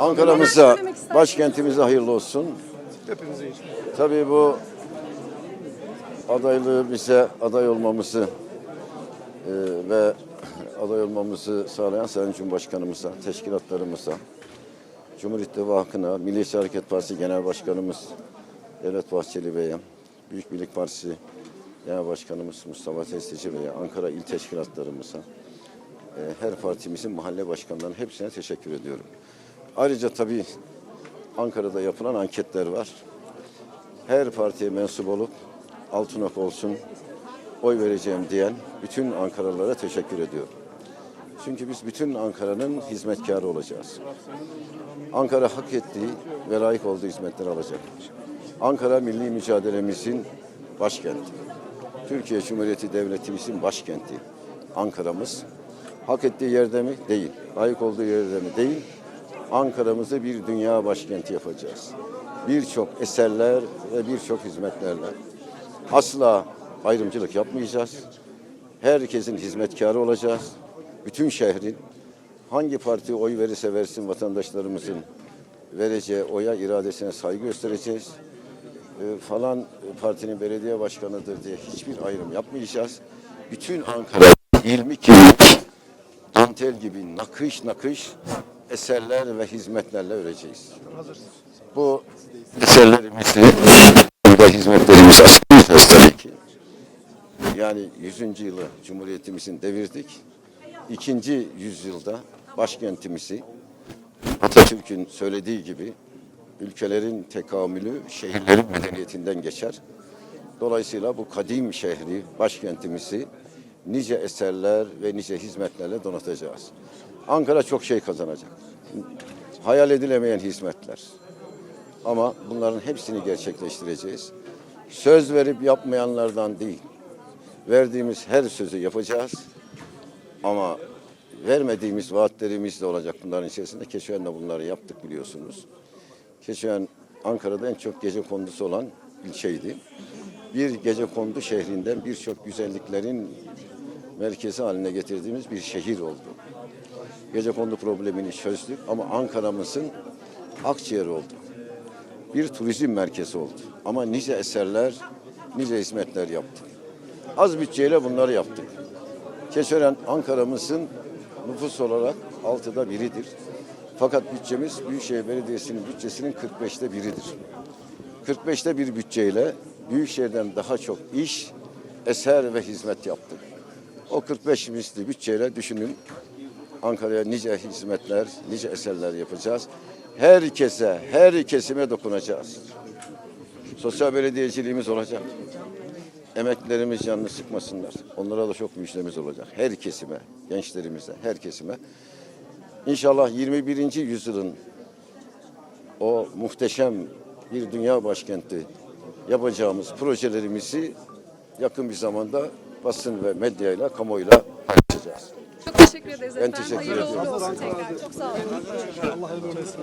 Ankara'mıza, başkentimize hayırlı olsun. Hepimize inşallah. Tabii bu adaylığı bize aday olmamızı e, ve aday olmamızı sağlayan Sayın Cumhurbaşkanımıza, teşkilatlarımıza, Cumhur İttifakı'na, Milliyetçi Hareket Partisi Genel Başkanımız Devlet Bahçeli Bey'e, Büyük Birlik Partisi Genel Başkanımız Mustafa Testici Bey'e, Ankara İl Teşkilatlarımıza, e, her partimizin mahalle başkanlarının hepsine teşekkür ediyorum. Ayrıca tabii Ankara'da yapılan anketler var her partiye mensup olup Altınok olsun oy vereceğim diyen bütün Ankaralılara teşekkür ediyorum. Çünkü biz bütün Ankara'nın hizmetkarı olacağız. Ankara hak ettiği ve layık olduğu hizmetleri alacak. Ankara milli mücadelemizin başkenti. Türkiye Cumhuriyeti Devletimizin başkenti. Ankara'mız hak ettiği yerde mi? Değil. Layık olduğu yerde mi? Değil. Ankara'mızı bir dünya başkenti yapacağız. Birçok eserler ve birçok hizmetlerle. Asla ayrımcılık yapmayacağız. Herkesin hizmetkarı olacağız. Bütün şehrin hangi partiye oy verirse versin vatandaşlarımızın vereceği oya iradesine saygı göstereceğiz. Ee, falan partinin belediye başkanıdır diye hiçbir ayrım yapmayacağız. Bütün Ankara ilmi gibi dantel gibi nakış nakış eserler ve hizmetlerle öreceğiz. Bu eserlerimizi ve hizmetlerimizi asılmayacağız tabii ki. Yani 100. yılı Cumhuriyetimizin devirdik. İkinci yüzyılda başkentimizi Atatürk'ün söylediği gibi ülkelerin tekamülü şehirlerin medeniyetinden geçer. Dolayısıyla bu kadim şehri, başkentimizi nice eserler ve nice hizmetlerle donatacağız. Ankara çok şey kazanacak. Hayal edilemeyen hizmetler. Ama bunların hepsini gerçekleştireceğiz. Söz verip yapmayanlardan değil. Verdiğimiz her sözü yapacağız. Ama vermediğimiz vaatlerimiz de olacak bunların içerisinde. Keşören'de bunları yaptık biliyorsunuz. Keşören Ankara'da en çok gece kondusu olan ilçeydi. Bir gece kondu şehrinden birçok güzelliklerin merkezi haline getirdiğimiz bir şehir oldu. Gece kondu problemini çözdük ama Ankara'mızın akciğeri oldu. Bir turizm merkezi oldu. Ama nice eserler, nice hizmetler yaptık. Az bütçeyle bunları yaptık. Keşören Ankara'mızın nüfus olarak altıda biridir. Fakat bütçemiz Büyükşehir Belediyesi'nin bütçesinin 45'te biridir. 45'te bir bütçeyle Büyükşehir'den daha çok iş, eser ve hizmet yaptık. O 45 misli bütçeyle düşünün Ankara'ya nice hizmetler, nice eserler yapacağız. Herkese, her kesime dokunacağız. Sosyal belediyeciliğimiz olacak. Emeklilerimiz canını sıkmasınlar. Onlara da çok müjdemiz olacak. Her kesime, gençlerimize, her kesime. İnşallah 21. yüzyılın o muhteşem bir dünya başkenti yapacağımız projelerimizi yakın bir zamanda basın ve medyayla, kamuoyuyla paylaşacağız. Çok teşekkür ederiz Ben efendim. teşekkür Hayırlı uğurlu olsun tekrar. Çok sağ olun. Allah hayırlı olsun.